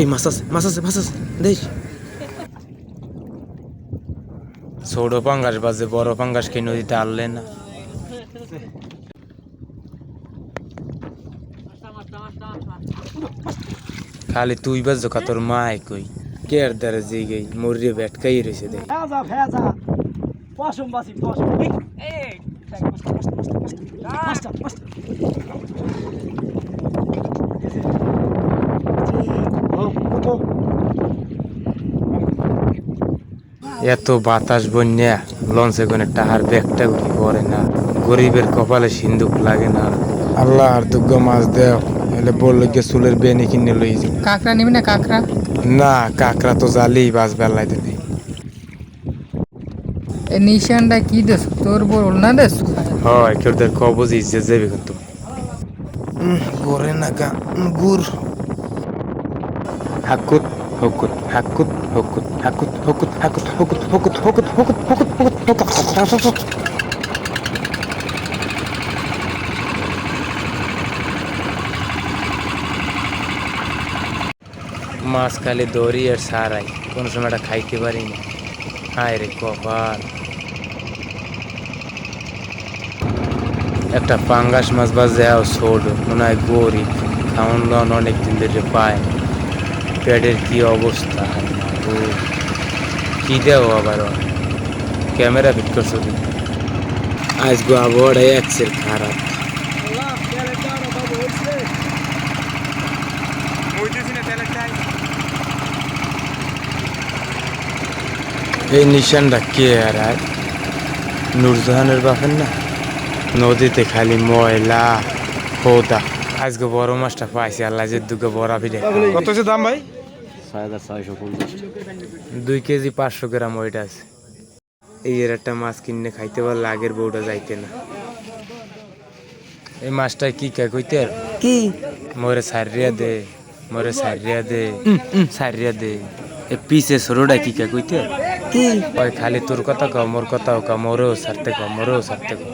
এই মাছ আছে মাছ আছে মাছ আছে দেখ ছোট পাঙ্গাস বাজে বড় পাঙ্গাস কে নদীতে আনলে না? খালি তুই বাজ জোকা তোর মায় কই? কেয়ার দ্বারা যে গই মরিয়ে ব্যাটকাই রয়েছে দেখ পশম বাসি পশম এই এই দেখ, মাছটা মাছটা মাছটা মাছটা মাছটা ও কত এত বাতাস বন্যা লঞ্চে কোনে টাহার ব্যাগটা উঠি পড়ে না। গরিবের কপালে সিন্দুক লাগে না। আল্লাহ আর দুগ্গ মাছ দেও এলে বলল গিয়ে চুলের বেনি কিনে লই যাও কাঁকড়া নিবি না কাঁকড়া? না কাঁকড়া তো জালি বাস বেলায় দিলে এই নিশানটা কি দেশ? তোর বল না দেশ? হয় কেউ কবজ ইজ্জত যাবে কিন্তু। গোরে না গা গুর হাকুত হকুত হাকুত হকুত হাকুত হকুত হাকুত হকুত হকুত হকুত হকুত হকুত হকুত হকুত মাছ খালি দড়ি আর সারাই কোনো সময়টা খাইতে পারি না হায় রে কপাল একটা পাঙ্গাস মাছ বা যাও ছোট মনে হয় গরিব খাওয়ান দাওয়ান অনেক দিন ধরে পায় পেটের কি অবস্থা? ও, কি দেও আবার? ক্যামেরা ফিট করছ আজকে আবহাওয়াটা একসের খারাপ। এই নিশানটা কে আর আর? নূরজাহানের বাপের না? নদীতে খালি ময়লা খোদা আজকে বড় মাছটা পাইছি আল্লাহ যে দুকে বড় পিঠে কত হচ্ছে দাম ভাই? দুই কেজি পাঁচশো গ্রাম ওইটা আছে। এই এর একটা মাছ কিনে খাইতে পারলে আগের বউটা যাইতে না। এই মাছটা কি কে কইতে কি? মোরে সারিয়া দে মোরে সারিয়া দে সারিয়া দে। এ পিছে সরোটা কি কে কইতে কি? ওই খালি তোর কথা কও মোর কথা কও মোরেও সারতে কও মোরেও সারতে কও।